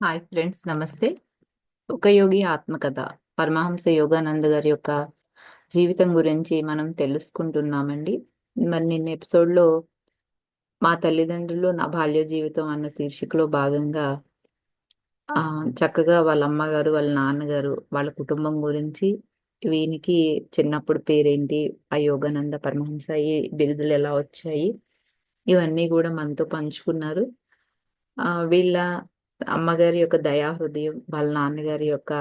Hi friends నమస్తే. ఒక యోగి ఆత్మకథ. పరమహంస యోగానంద గారి యొక్క జీవితం గురించి మనం తెలుసుకుంటున్నామండి. మరి నిన్న ఎపిసోడ్లో మా తల్లిదండ్రులు నా బాల్య జీవితం అన్న శీర్షికలో భాగంగా ఆ, చక్కగా వాళ్ళ అమ్మగారు వాళ్ళ నాన్నగారు వాళ్ళ కుటుంబం గురించి వీనికి చిన్నప్పుడు పేరేంటి ఆ యోగానంద పరమహంస ఈ బిరుదులు ఎలా వచ్చాయి ఇవన్నీ కూడా మనతో పంచుకున్నారు. వీళ్ళ అమ్మగారి యొక్క దయా హృదయం వాళ్ళ నాన్నగారి యొక్క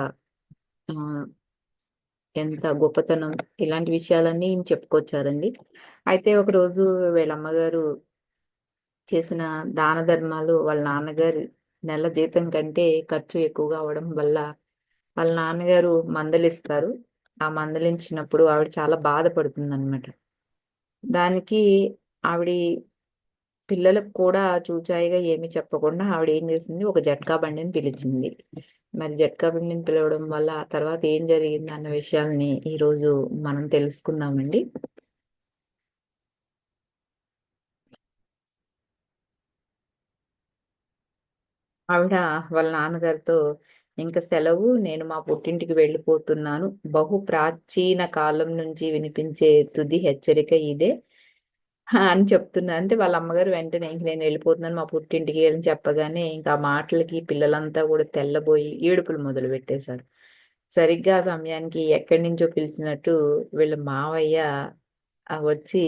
ఎంత గొప్పతనం ఇలాంటి విషయాలన్నీ చెప్పుకొచ్చారండి. అయితే ఒక రోజు వీళ్ళ అమ్మగారు చేసిన దాన ధర్మాలు వాళ్ళ నాన్నగారి నెల జీతం కంటే ఖర్చు ఎక్కువగా అవడం వల్ల వాళ్ళ నాన్నగారు మందలిస్తారు. ఆ మందలించినప్పుడు ఆవిడ చాలా బాధపడుతుంది అనమాట దానికి ఆవిడ పిల్లలకు కూడా చూచాయిగా ఏమి చెప్పకుండా ఆవిడ ఏం చేసింది? ఒక జట్కా బండిని పిలిచింది. మరి జట్కా బండిని పిలవడం వల్ల ఆ తర్వాత ఏం జరిగింది అన్న విషయాల్ని ఈ రోజు మనం తెలుసుకుందామండి. ఆవిడ వాళ్ళ నాన్నగారితో ఇంకా సెలవు నేను మా పుట్టింటికి వెళ్ళిపోతున్నాను. బహు ప్రాచీన కాలం నుంచి వినిపించే తుది హెచ్చరిక ఇదే. అని చెప్తున్నా. అంటే వాళ్ళ అమ్మగారు వెంటనే ఇంక నేను వెళ్ళిపోతున్నాను మా పుట్టింటికి అని చెప్పగానే ఇంకా మాటలకి పిల్లలంతా కూడా తెల్లబోయి ఏడుపులు మొదలు పెట్టేశారు. సరిగ్గా ఆ సమయానికి ఎక్కడి నుంచో పిలిచినట్టు వీళ్ళ మావయ్య వచ్చి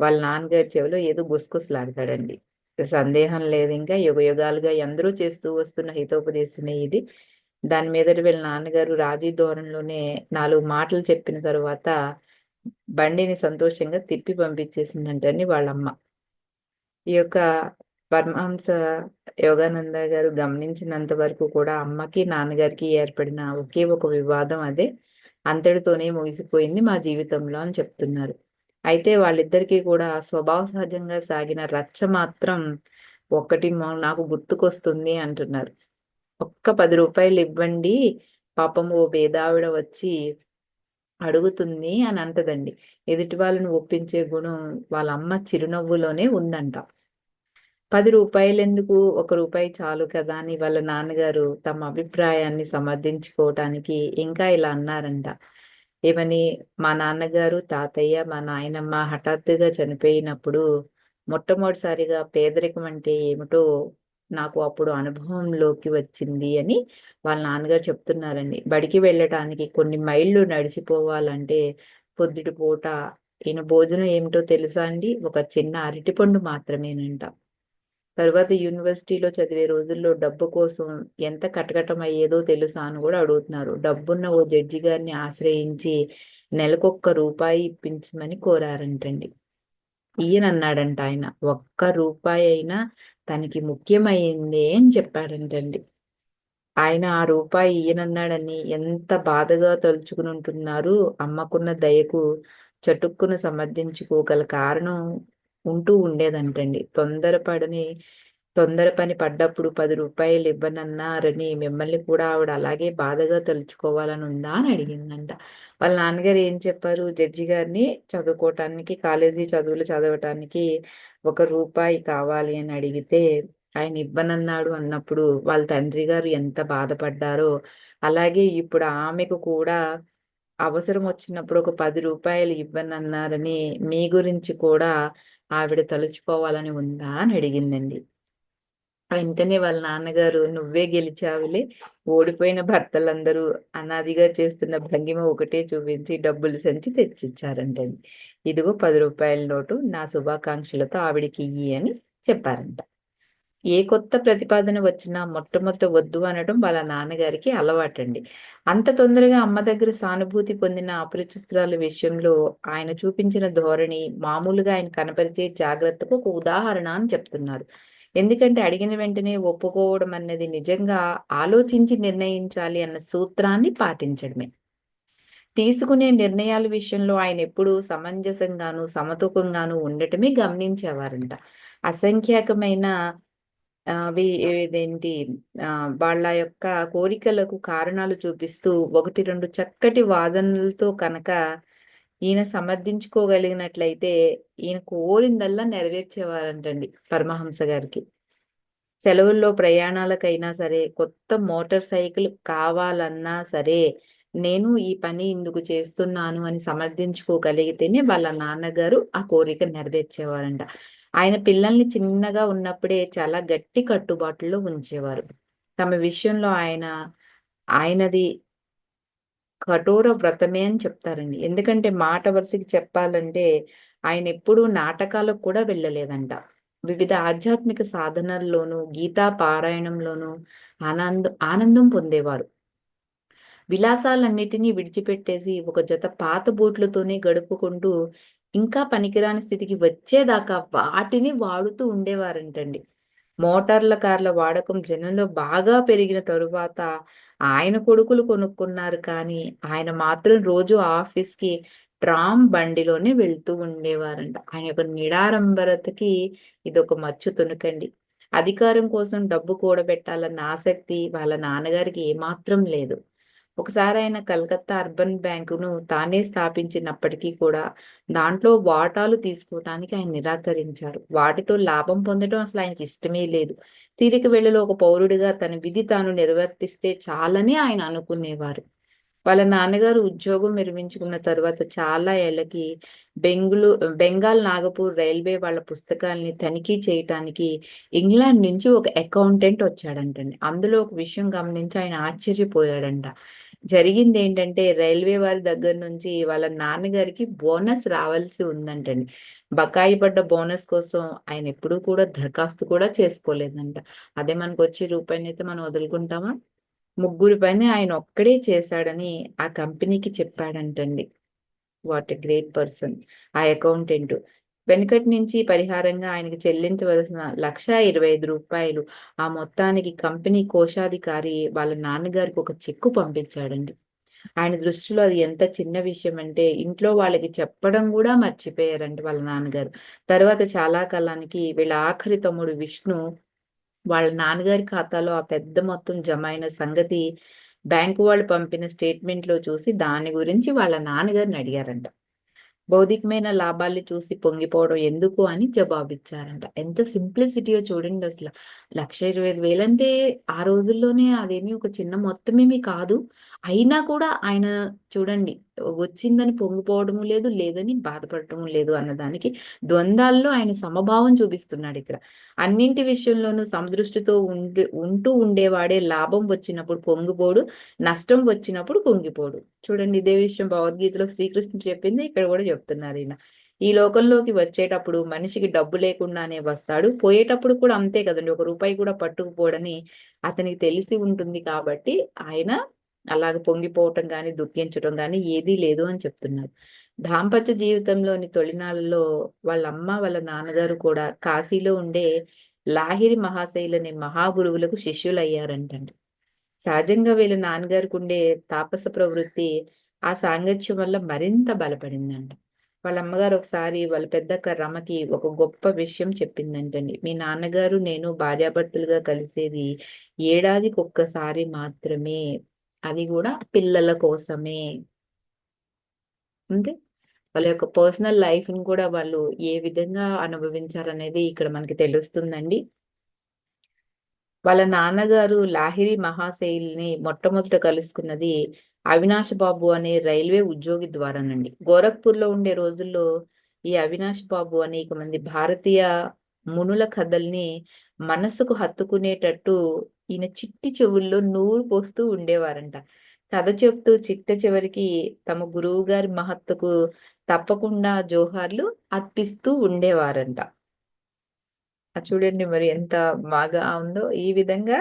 వాళ్ళ నాన్నగారి చెవిలో ఏదో గుసగుసలాడతాడండి. సందేహం లేదు ఇంకా. యుగ యుగాలుగా ఎందరూ చేస్తూ వస్తున్న హితోపదేశమే ఇది. దాని మీద వీళ్ళ నాన్నగారు రాజీ ధోరణిలోనే నాలుగు మాటలు చెప్పిన తర్వాత బండిని సంతోషంగా తిప్పి పంపించేసిందంటండి వాళ్ళమ్మ. ఈ యొక్క పరమహంస యోగానంద గారు గమనించినంత వరకు కూడా అమ్మకి నాన్నగారికి ఏర్పడిన ఒకే ఒక వివాదం అదే. అంతటితోనే ముగిసిపోయింది మా జీవితంలో అని చెప్తున్నారు. అయితే వాళ్ళిద్దరికీ కూడా స్వభావ సహజంగా సాగిన రచ్చ మాత్రం ఒక్కటి మా- నాకు గుర్తుకొస్తుంది అంటున్నారు. ఒక్క పది రూపాయలు ఇవ్వండి పాపం ఓ పేదావిడ వచ్చి అడుగుతుంది అని అంటదండి. ఎదుటి వాళ్ళని ఒప్పించే గుణం వాళ్ళ అమ్మ చిరునవ్వులోనే ఉందంట. పది రూపాయలు ఎందుకు ఒక రూపాయి చాలు కదా అని వాళ్ళ నాన్నగారు తమ అభిప్రాయాన్ని సమర్థించుకోవటానికి ఇంకా ఇలా అన్నారంట. ఏమని? మా నాన్నగారు తాతయ్య మా నాయనమ్మ హఠాత్తుగా చనిపోయినప్పుడు మొట్టమొదటిసారిగా పేదరికం అంటే ఏమిటో నాకు అప్పుడు అనుభవంలోకి వచ్చింది అని వాళ్ళ నాన్నగారు చెప్తున్నారండి. బడికి వెళ్ళటానికి కొన్ని మైళ్ళు నడిచిపోవాలంటే పొద్దుటి పూట ఈయన భోజనం ఏమిటో తెలుసా అండి? ఒక చిన్న అరటిపండు మాత్రమేనంట. తర్వాత యూనివర్సిటీలో చదివే రోజుల్లో డబ్బు కోసం ఎంత కటకటం అయ్యేదో తెలుసా అని కూడా అడుగుతున్నారు. డబ్బున్న ఓ జడ్జి గారిని ఆశ్రయించి నెలకొక్క రూపాయి ఇప్పించమని కోరారంటండి. ఈయనన్నాడంట ఆయన. ఒక్క రూపాయి అయినా తనకి ముఖ్యమైంది అని చెప్పాడంటండి. ఆయన ఆ రూపాయి ఈయనన్నాడని ఎంత బాధగా తలుచుకుని ఉంటున్నారు అమ్మకున్న దయకు చటుక్కును సమర్థించుకోగల కారణం ఉంటూ ఉండేదంటండి. తొందరపడని తొందర పని పడ్డప్పుడు పది రూపాయలు ఇవ్వనన్నారని మిమ్మల్ని కూడా ఆవిడ అలాగే బాధగా తలుచుకోవాలని ఉందా అని అడిగిందంట. వాళ్ళ నాన్నగారు ఏం చెప్పారు? జడ్జి గారిని చదువుకోవటానికి కాలేజీ చదువులు చదవటానికి ఒక రూపాయి కావాలి అని అడిగితే ఆయన ఇవ్వనన్నాడు అన్నప్పుడు వాళ్ళ తండ్రి గారు ఎంత బాధపడ్డారో అలాగే ఇప్పుడు ఆమెకు కూడా అవసరం వచ్చినప్పుడు ఒక పది రూపాయలు ఇవ్వనన్నారని మీ గురించి కూడా ఆవిడ తలుచుకోవాలని ఉందా అని అడిగిందండి. వెంటనే వాళ్ళ నాన్నగారు నువ్వే గెలిచావులే. ఓడిపోయిన భర్తలందరూ అనాదిగా చేస్తున్న భంగిమ ఒకటే చూపించి డబ్బులు సంచి తెచ్చిచ్చారంటండి ఇదిగో పది రూపాయల నోటు నా శుభాకాంక్షలతో ఆవిడికి ఇయ్యి అని చెప్పారంట. ఏ కొత్త ప్రతిపాదన వచ్చినా మొట్టమొదట వద్దు అనడం వాళ్ళ నాన్నగారికి అలవాటండి. అంత తొందరగా అమ్మ దగ్గర సానుభూతి పొందిన అపరిచిత్రాల విషయంలో ఆయన చూపించిన ధోరణి మామూలుగా ఆయన కనపరిచే జాగ్రత్తకు ఒక ఉదాహరణ అని చెప్తున్నారు. ఎందుకంటే అడిగిన వెంటనే ఒప్పుకోవడం అన్నది నిజంగా ఆలోచించి నిర్ణయించాలి అన్న సూత్రాన్ని పాటించడమే. తీసుకునే నిర్ణయాల విషయంలో ఆయన ఎప్పుడూ సమంజసంగాను సమతూకంగాను ఉండటమే గమనించేవారంట. అసంఖ్యాకమైన ఇదేంటి వాళ్ళ యొక్క కోరికలకు కారణాలు చూపిస్తూ ఒకటి రెండు చక్కటి వాదనలతో కనుక ఈయన సమర్థించుకోగలిగినట్లయితే ఈయన కోరిందల్లా నెరవేర్చేవారంటండి పరమహంస గారికి. సెలవుల్లో ప్రయాణాలకైనా సరే కొత్త మోటార్ సైకిల్ కావాలన్నా సరే నేను ఈ పని ఇందుకు చేస్తున్నాను అని సమర్థించుకోగలిగితేనే వాళ్ళ నాన్నగారు ఆ కోరిక నెరవేర్చేవారంట. ఆయన పిల్లల్ని చిన్నగా ఉన్నప్పుడే చాలా గట్టి కట్టుబాటులో ఉంచేవారు. తమ విషయంలో ఆయన ఆయనది కఠోర వ్రతమే అని చెప్తారండి. ఎందుకంటే మాట వరుసకి చెప్పాలంటే ఆయన ఎప్పుడూ నాటకాలకు కూడా వెళ్ళలేదంట. వివిధ ఆధ్యాత్మిక సాధనల్లోనూ గీతా పారాయణంలోనూ ఆనందం ఆనందం పొందేవారు. విలాసాలన్నిటినీ విడిచిపెట్టేసి ఒక జత పాత బూట్లతోనే గడుపుకుంటూ ఇంకా పనికిరాని స్థితికి వచ్చేదాకా వాటిని వాడుతూ ఉండేవారంటండి. మోటార్ల కార్ల వాడకం జనంలో బాగా పెరిగిన తరువాత ఆయన కొడుకులు కొనుక్కున్నారు. కానీ ఆయన మాత్రం రోజు ఆఫీస్కి ట్రామ్ బండిలోనే వెళ్తూ ఉండేవారంట. ఆయన యొక్క నిడారంబరతకి ఇది ఒక మచ్చు తునకండి అధికారం కోసం డబ్బు కూడబెట్టాలన్న ఆసక్తి వాళ్ళ నాన్నగారికి ఏమాత్రం లేదు. ఒకసారి ఆయన కలకత్తా అర్బన్ బ్యాంకును తానే స్థాపించినప్పటికీ కూడా దాంట్లో వాటాలు తీసుకోవటానికి ఆయన నిరాకరించారు. వాటితో లాభం పొందడం అసలు ఆయనకి ఇష్టమే లేదు. తీరిక వేళలో ఒక పౌరుడిగా తన విధి తాను నిర్వర్తిస్తే చాలని ఆయన అనుకునేవారు. వాళ్ళ నాన్నగారు ఉద్యోగం నిర్మించుకున్న తర్వాత చాలా ఏళ్ళకి బెంగుళూ బెంగాల్ నాగపూర్ రైల్వే వాళ్ళ పుస్తకాల్ని తనిఖీ చేయటానికి ఇంగ్లాండ్ నుంచి ఒక అకౌంటెంట్ వచ్చాడంటండి. అందులో ఒక విషయం గమనించి ఆయన ఆశ్చర్యపోయాడంట. జరిగింది ఏంటంటే రైల్వే వారి దగ్గర నుంచి వాళ్ళ నాన్నగారికి బోనస్ రావాల్సి ఉందంటండి. బకాయి పడ్డ బోనస్ కోసం ఆయన ఎప్పుడూ కూడా దరఖాస్తు కూడా చేసుకోలేదంట. అదే మనకు వచ్చే రూపాయిని అయితే మనం వదులుకుంటామా? ముగ్గురి పైన ఆయన ఒక్కడే చేశాడని ఆ కంపెనీకి చెప్పాడంటండి. What a great person. ఆ అకౌంటెంట్. వెనుకటి నుంచి పరిహారంగా ఆయనకి చెల్లించవలసిన లక్ష ఇరవై ఐదు రూపాయలు. ఆ మొత్తానికి కంపెనీ కోశాధికారి వాళ్ళ నాన్నగారికి ఒక చెక్కు పంపించాడండి. ఆయన దృష్టిలో అది ఎంత చిన్న విషయం అంటే ఇంట్లో వాళ్ళకి చెప్పడం కూడా మర్చిపోయారండి వాళ్ళ నాన్నగారు. తర్వాత చాలా కాలానికి వీళ్ళ ఆఖరి తమ్ముడు విష్ణు వాళ్ళ నాన్నగారి ఖాతాలో ఆ పెద్ద మొత్తం జమ అయిన సంగతి బ్యాంకు వాళ్ళు పంపిన స్టేట్మెంట్లో చూసి దాని గురించి వాళ్ళ నాన్నగారిని అడిగారంట. భౌతికమైన లాభాల్ని చూసి పొంగిపోవడం ఎందుకు అని జవాబిచ్చారంట. ఎంత సింప్లిసిటీయో చూడండి అసలు. లక్ష ఇరవై ఐదు వేలంటే ఆ రోజుల్లోనే అదేమి ఒక చిన్న మొత్తమేమి కాదు. అయినా కూడా ఆయన చూడండి వచ్చిందని పొంగిపోవడము లేదు లేదని బాధపడటము లేదు అన్నదానికి ద్వంద్వాల్లో ఆయన సమభావం చూపిస్తున్నాడు ఇక్కడ. అన్నింటి విషయంలోనూ సమదృష్టితో ఉండి ఉంటూ ఉండేవాడే లాభం వచ్చినప్పుడు పొంగిపోడు నష్టం వచ్చినప్పుడు పొంగిపోడు. చూడండి ఇదే విషయం భగవద్గీతలో శ్రీకృష్ణుడు చెప్పింది ఇక్కడ కూడా చెప్తున్నారు ఈయన. ఈ లోకంలోకి వచ్చేటప్పుడు మనిషికి డబ్బు లేకుండానే వస్తాడు పోయేటప్పుడు కూడా అంతే కదండి ఒక రూపాయి కూడా పట్టుకుపోడని అతనికి తెలిసి ఉంటుంది కాబట్టి ఆయన అలాగ పొంగిపోవటం కానీ దుఃఖించడం కానీ ఏదీ లేదు అని చెప్తున్నారు. దాంపత్య జీవితంలోని తొలినాళ్ళలో వాళ్ళ అమ్మ వాళ్ళ నాన్నగారు కూడా కాశీలో ఉండే లాహిరి మహాశైలనే మహాగురువులకు శిష్యులు అయ్యారంటండి సహజంగా వీళ్ళ నాన్నగారికి ఉండే తాపస ప్రవృత్తి ఆ సాంగత్యం వల్ల మరింత బలపడిందంట. వాళ్ళ అమ్మగారు ఒకసారి వాళ్ళ పెద్దక్క రమకి ఒక గొప్ప విషయం చెప్పిందంటండి. మీ నాన్నగారు నేను భార్యాభర్తలుగా కలిసేది ఏడాదికి ఒక్కసారి మాత్రమే అది కూడా పిల్లల కోసమే. అంతే. వాళ్ళ యొక్క పర్సనల్ లైఫ్ని కూడా వాళ్ళు ఏ విధంగా అనుభవించారనేది ఇక్కడ మనకి తెలుస్తుందండి. వాళ్ళ నాన్నగారు లాహిరి మహాశైల్ని మొట్టమొదట కలుసుకున్నది అవినాష్ బాబు అనే రైల్వే ఉద్యోగి ద్వారానండి. గోరఖ్పూర్లో ఉండే రోజుల్లో ఈ అవినాష్ బాబు అనేక మంది భారతీయ మునుల కథల్ని మనసుకు హత్తుకునేటట్టు ఈయన చిట్టి చెవుల్లో నూరు పోస్తూ ఉండేవారంట. కథ చెప్తూ చిట్ట చివరికి తమ గురువు గారి మహత్తుకు తప్పకుండా జోహార్లు అర్పిస్తూ ఉండేవారంట. చూడండి మరి ఎంత బాగా ఉందో. ఈ విధంగా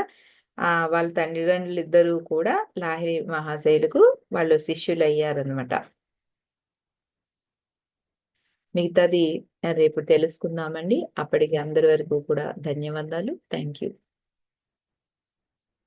ఆ వాళ్ళ తండ్రిదండ్రులు ఇద్దరూ కూడా లాహిరి మహాశైలకు వాళ్ళు శిష్యులు అయ్యారనమాట మిగతాది రేపు తెలుసుకుందామండి. అప్పటికి అందరి వరకు కూడా ధన్యవాదాలు. Thank you.